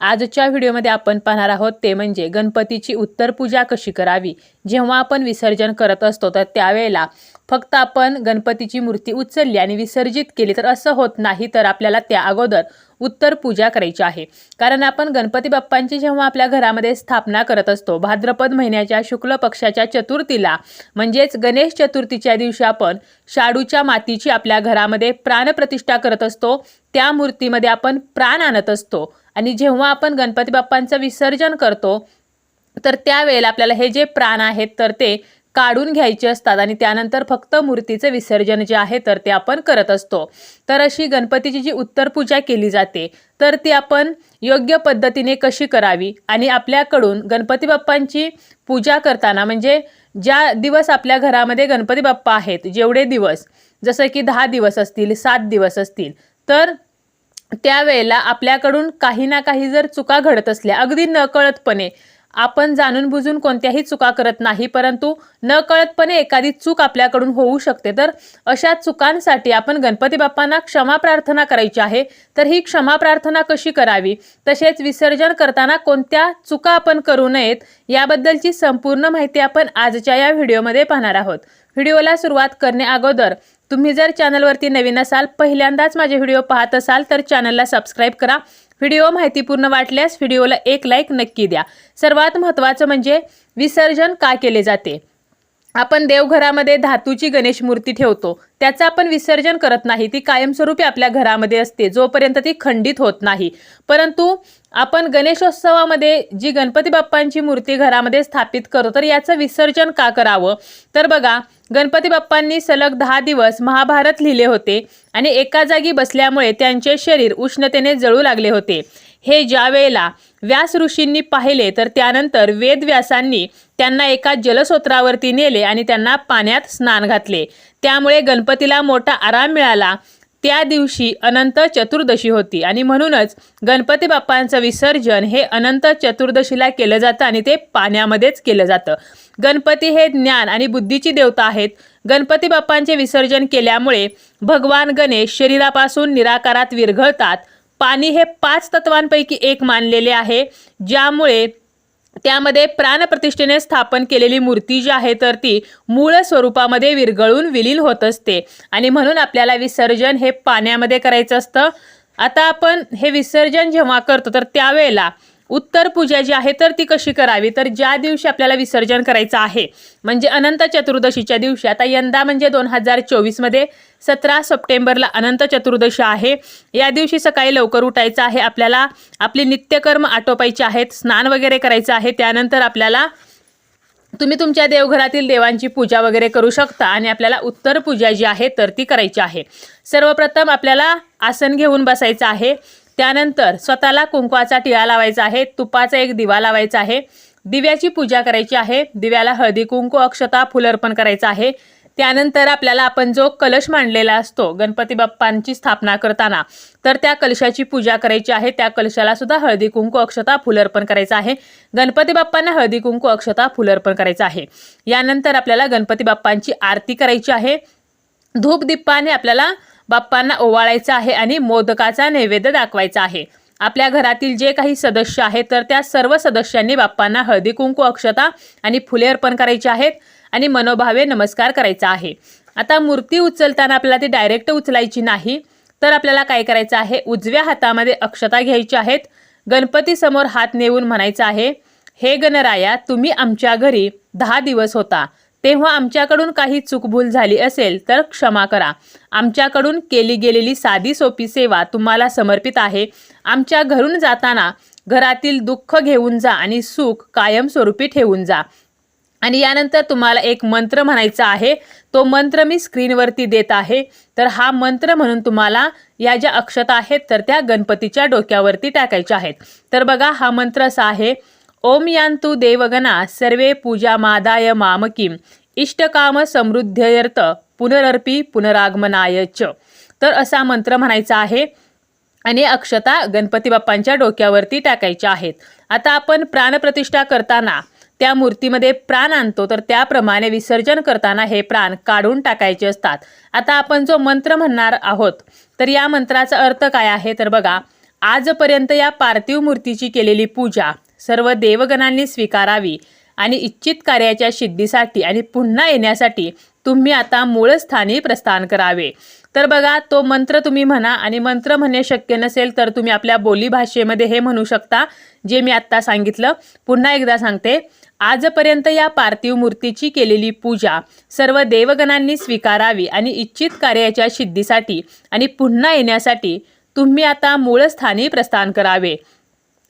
आजच्या व्हिडिओमध्ये आपण पाहणार आहोत ते म्हणजे गणपतीची उत्तर पूजा कशी करावी? जेव्हा आपण विसर्जन करत असतो तर त्यावेळेला फक्त आपण गणपतीची मूर्ती उचलली आणि विसर्जित केली तर असं होत नाही तर आपल्याला त्या अगोदर उत्तर पूजा करायची आहे. कारण आपण गणपती बाप्पांची जेव्हा आपल्या घरामध्ये स्थापना करत असतो भाद्रपद महिन्याच्या शुक्ल पक्षाच्या चतुर्थीला म्हणजेच गणेश चतुर्थीच्या दिवशी आपण शाडूच्या मातीची आपल्या घरामध्ये प्राणप्रतिष्ठा करत असतो. त्या मूर्तीमध्ये आपण प्राण आणत असतो. आणि जेव्हा आपण गणपती बाप्पांचं विसर्जन करतो तर त्यावेळेला आपल्याला हे जे प्राण आहेत तर ते काढून घ्यायचे असतात आणि त्यानंतर फक्त मूर्तीचं विसर्जन जे आहे तर ते आपण करत असतो. तर अशी गणपतीची जी उत्तर पूजा केली जाते तर ती आपण योग्य पद्धतीने कशी करावी? आणि आपल्याकडून गणपती बाप्पांची पूजा करताना म्हणजे ज्या दिवस आपल्या घरामध्ये गणपती बाप्पा आहेत जेवढे दिवस जसं की दहा दिवस असतील सात दिवस असतील तर त्यावेळेला आपल्याकडून काही ना काही जर चुका घडत असल्या अगदी नकळतपणे आपण जाणून बुजून कोणत्याही चुका करत नाही परंतु नकळतपणे एखादी चूक आपल्याकडून होऊ शकते. तर अशा चुकांसाठी आपण गणपती बाप्पांना क्षमा प्रार्थना करायची आहे. तर ही क्षमा प्रार्थना कशी करावी? तसेच विसर्जन करताना कोणत्या चुका आपण करू नयेत याबद्दलची संपूर्ण माहिती आपण आजच्या या व्हिडिओमध्ये पाहणार आहोत. व्हिडिओला सुरुवात करणे अगोदर तुम्ही जर चॅनलवरती नवीन असाल पहिल्यांदाच माझे व्हिडिओ पाहत असाल तर चॅनलला सबस्क्राईब करा. व्हिडिओ माहितीपूर्ण वाटल्यास व्हिडिओला एक लाईक नक्की द्या. सर्वात महत्त्वाचं म्हणजे विसर्जन का केले जाते? आपण देवघरामध्ये धातूची गणेश मूर्ती ठेवतो. त्याचं आपण विसर्जन करत नाही. ती कायमस्वरूपी आपल्या घरामध्ये असते. जोपर्यंत ती खंडित होत नाही. परंतु आपण गणेशोत्सवामध्ये जी गणपती बाप्पांची मूर्ती घरामध्ये स्थापित करतो तर याचं विसर्जन का करावं? तर बघा गणपती बाप्पांनी सलग दहा दिवस महाभारत लिहिले होते आणि एका जागी बसल्यामुळे त्यांचे शरीर उष्णतेने जळू लागले होते. हे ज्या वेळेला व्यास ऋषींनी पाहिले तर त्यानंतर वेदव्यासांनी त्यांना एका जलस्रोत्रावरती नेले आणि त्यांना पाण्यात स्नान घातले. त्यामुळे गणपतीला मोठा आराम मिळाला. त्या दिवशी अनंत चतुर्दशी होती आणि म्हणूनच गणपती बाप्पांचं विसर्जन हे अनंत चतुर्दशीला केलं जातं आणि ते पाण्यामध्येच केलं जातं. गणपती हे ज्ञान आणि बुद्धीची देवता आहेत. गणपती बाप्पांचे विसर्जन केल्यामुळे भगवान गणेश शरीरापासून निराकारात विरघळतात. पाणी हे पाच तत्वांपैकी एक मानलेले आहे ज्यामुळे त्यामध्ये प्राणप्रतिष्ठेने स्थापन केलेली मूर्ती जी आहे तर ती मूळ स्वरूपामध्ये विरघळून विलीन होत असते. आणि म्हणून आपल्याला विसर्जन हे पाण्यामध्ये करायचं असतं. आता आपण हे विसर्जन जेव्हा करतो तर त्यावेळेला उत्तर पूजा जी आहे तर ती कशी करावी? तर ज्या दिवशी आपल्याला विसर्जन करायचं आहे म्हणजे अनंत चतुर्दशीच्या दिवशी आता यंदा म्हणजे दोन हजार चोवीसमध्ये सतरा सप्टेंबरला अनंत चतुर्दशी आहे. या दिवशी सकाळी लवकर उठायचं आहे आपल्याला आपली नित्यकर्म आटोपायचे आहेत स्नान वगैरे करायचं आहे त्यानंतर आपल्याला तुम्ही तुमच्या देवघरातील देवांची पूजा वगैरे करू शकता आणि आपल्याला उत्तर पूजा जी आहे तर ती करायची आहे. सर्वप्रथम आपल्याला आसन घेऊन बसायचं आहे. त्यानंतर स्वतःला कुंकवाचा टिळा लावायचा आहे तुपाचा एक दिवा लावायचा आहे दिव्याची पूजा करायची आहे दिव्याला हळदी कुंकू अक्षता फुल अर्पण करायचं आहे. त्यानंतर आपल्याला आपण जो कलश मांडलेला असतो गणपती बाप्पांची स्थापना करताना तर त्या कलशाची पूजा करायची आहे. त्या कलशाला सुद्धा हळदी कुंकू अक्षता फुल अर्पण करायचं आहे. गणपती बाप्पांना हळदी कुंकू अक्षता फुल अर्पण करायचं आहे. यानंतर आपल्याला गणपती बाप्पांची आरती करायची आहे. धूप दीपाने आपल्याला बाप्पांना ओवाळायचं आहे आणि मोदकाचा नैवेद्य दाखवायचा आहे. आपल्या घरातील जे काही सदस्य आहेत तर त्या सर्व सदस्यांनी बाप्पांना हळदी कुंकू अक्षता आणि फुले अर्पण करायची आहेत आणि मनोभावे नमस्कार करायचा आहे. आता मूर्ती उचलताना आपल्याला ती डायरेक्ट उचलायची नाही तर आपल्याला काय करायचं आहे? उजव्या हातामध्ये अक्षता घ्यायची आहेत. गणपती समोर हात नेऊन म्हणायचं आहे हे गणराया तुम्ही आमच्या घरी दहा दिवस होता. तेव्हा आमच्याकडून काही चुकभूल झाली असेल तर क्षमा करा. आमच्याकडून केली गेलेली साधी सोपी सेवा तुम्हाला समर्पित आहे. आमच्या घरून जाताना घरातील दुःख घेऊन जा आणि सुख कायमस्वरूपी ठेवून जा. आणि यानंतर तुम्हाला एक मंत्र म्हणायचा आहे. तो मंत्र मी स्क्रीनवरती देत आहे. तर हा मंत्र म्हणून तुम्हाला या ज्या अक्षता आहेत तर त्या गणपतीच्या डोक्यावरती टाकायच्या आहेत. तर बघा हा मंत्र असा आहे. ओम यांतु देवगणा सर्वे पूजा मादाय मामकीम इष्टकाम समृद्ध्यर्थ पुनरर्पी पुनरागमनाय च. तर असा मंत्र म्हणायचा आहे आणि अक्षता गणपती बाप्पांच्या डोक्यावरती टाकायच्या आहेत. आता आपण प्राणप्रतिष्ठा करताना त्या मूर्तीमध्ये प्राण आणतो तर त्याप्रमाणे विसर्जन करताना हे प्राण काढून टाकायचे असतात. आता आपण जो मंत्र म्हणणार आहोत तर या मंत्राचा अर्थ काय आहे? तर बघा आजपर्यंत या पार्थिव मूर्तीची केलेली पूजा सर्व देवगणांनी स्वीकारावी आणि इच्छित कार्याच्या सिद्धीसाठी आणि पुन्हा येण्यासाठी तुम्ही आता मूळ स्थानी प्रस्थान करावे. तर बघा तो मंत्र तुम्ही म्हणा आणि मंत्र म्हणणे शक्य नसेल तर तुम्ही आपल्या बोलीभाषेमध्ये हे म्हणू शकता जे मी आत्ता सांगितलं. पुन्हा एकदा सांगते. आजपर्यंत या पार्थिव मूर्तीची केलेली पूजा सर्व देवगणांनी स्वीकारावी आणि इच्छित कार्याच्या सिद्धीसाठी आणि पुन्हा येण्यासाठी तुम्ही आता मूळ स्थानी प्रस्थान करावे.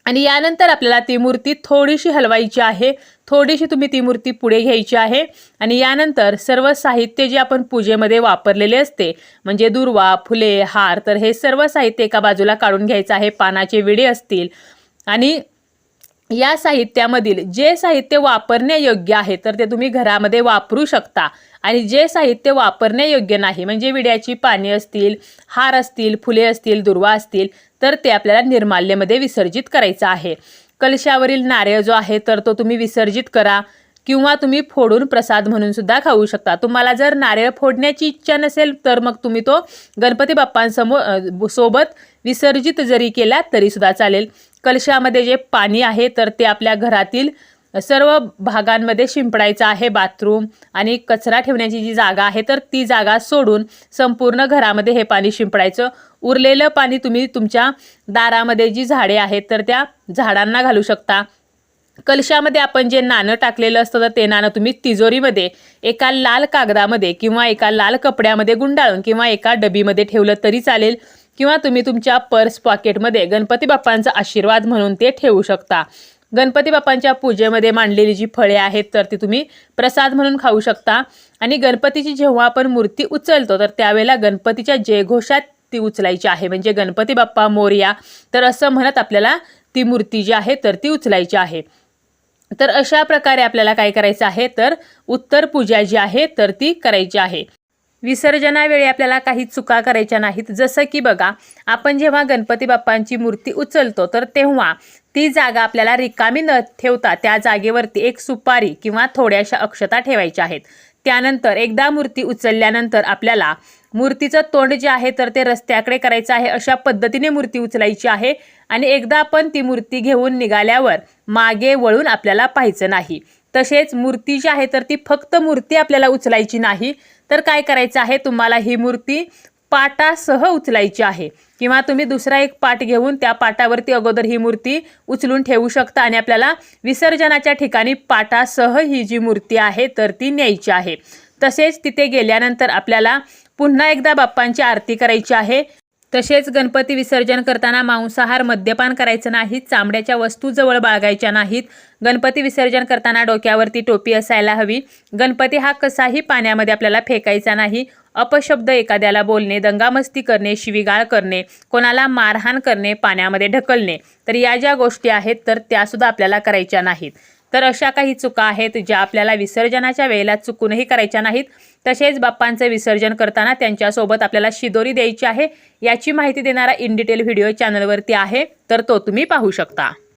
आणि यानंतर आपल्याला ती मूर्ती थोडीशी हलवायची आहे. थोडीशी तुम्ही ती मूर्ती पुढे घ्यायची आहे. आणि यानंतर सर्व साहित्य जे आपण पूजेमध्ये वापरलेले असते म्हणजे दुर्वा फुले हार तर हे सर्व साहित्य एका बाजूला काढून घ्यायचं आहे. पानाचे विडे असतील. आणि या साहित्यामधील जे साहित्य वापरण्यायोग्य आहे तर ते तुम्ही घरामध्ये वापरू शकता. आणि जे साहित्य वापरण्यायोग्य नाही म्हणजे विड्याची पाने असतील हार असतील फुले असतील दुर्वा असतील तर ते आपल्याला निर्माल्यमध्ये विसर्जित करायचं आहे. कलशावरील नारळ जो आहे तर तो तुम्ही विसर्जित करा किंवा तुम्ही फोडून प्रसाद म्हणून सुद्धा खाऊ शकता. तुम्हाला जर नारळ फोडण्याची इच्छा नसेल तर मग तुम्ही तो गणपती बाप्पांसमोर सोबत विसर्जित जरी केला तरी सुद्धा चालेल. कलशामध्ये जे पाणी आहे तर ते आपल्या घरातील सर्व भागांमध्ये शिंपडायचं आहे बाथरूम आणि कचरा ठेवण्याची जी जागा आहे तर ती जागा सोडून संपूर्ण घरामध्ये हे पाणी शिंपडायचं. उरलेलं पाणी तुम्ही तुमच्या दारामध्ये जी झाडे आहेत तर त्या झाडांना घालू शकता. कलशामध्ये आपण जे नाणं टाकलेलं असतं तर ते नाणं तुम्ही तिजोरीमध्ये एका लाल कागदामध्ये किंवा एका लाल कपड्यामध्ये गुंडाळून किंवा एका डबीमध्ये ठेवलं तरी चालेल. किंवा तुम्ही तुमच्या पर्स पॉकेटमध्ये गणपती बाप्पांचा आशीर्वाद म्हणून ते ठेवू शकता. गणपती बाप्पांच्या पूजेमध्ये मांडलेली जी फळे आहेत तर ती तुम्ही प्रसाद म्हणून खाऊ शकता. आणि गणपतीची जेव्हा आपण मूर्ती उचलतो तर त्यावेळेला गणपतीच्या जयघोषात ती उचलायची आहे. म्हणजे गणपती बाप्पा मोरया तर असं म्हणत आपल्याला ती मूर्ती जी आहे तर ती उचलायची आहे. तर अशा प्रकारे आपल्याला काय करायचं आहे तर उत्तर पूजा जी आहे तर ती करायची आहे. विसर्जनावेळी आपल्याला काही चुका करायच्या नाहीत. जसं की बघा आपण जेव्हा गणपती बाप्पांची मूर्ती उचलतो तर तेव्हा ती जागा आपल्याला रिकामी न ठेवता त्या जागेवरती एक सुपारी किंवा थोड्याशा अक्षता ठेवायच्या आहेत. त्यानंतर एकदा मूर्ती उचलल्यानंतर आपल्याला मूर्तीचं तोंड जे आहे तर ते रस्त्याकडे करायचं आहे अशा पद्धतीने मूर्ती उचलायची आहे आणि एकदा आपण ती मूर्ती घेऊन निघाल्यावर मागे वळून आपल्याला पाहायचं नाही. तसेच मूर्ती जी आहे तर ती फक्त मूर्ती आपल्याला उचलायची नाही तर काय करायचं आहे? तुम्हाला ही मूर्ती पाटासह उचलायची आहे. किंवा तुम्ही दुसरा एक पाट घेऊन त्या पाटावरती अगोदर ही मूर्ती उचलून ठेवू शकता आणि आपल्याला विसर्जनाच्या ठिकाणी पाटासह ही जी मूर्ती आहे तर ती न्यायची आहे. तसेच तिथे गेल्यानंतर आपल्याला पुन्हा एकदा बाप्पांची आरती करायची आहे. तसेच गणपती विसर्जन करताना मांसाहार मद्यपान करायचं नाही चामड्याच्या वस्तू जवळ बाळगायच्या नाहीत. गणपती विसर्जन करताना डोक्यावरती टोपी असायला हवी. गणपती हा कसाही पाण्यामध्ये आपल्याला फेकायचा नाही. अपशब्द एखाद्याला बोलणे दंगामस्ती करणे शिवीगाळ करणे कोणाला मारहाण करणे पाण्यामध्ये ढकलणे तर या ज्या गोष्टी आहेत तर त्यासुद्धा आपल्याला करायच्या नाहीत. तर अशा काही चुका आहेत ज्या आपल्याला विसर्जनाच्या वेळेला चुकूनही करायच्या नाहीत. तसेच बाप्पांचं विसर्जन करताना त्यांच्यासोबत आपल्याला शिदोरी द्यायची आहे. याची माहिती देणारा इन डिटेल व्हिडिओ चॅनलवरती आहे. तर तो तुम्ही पाहू शकता.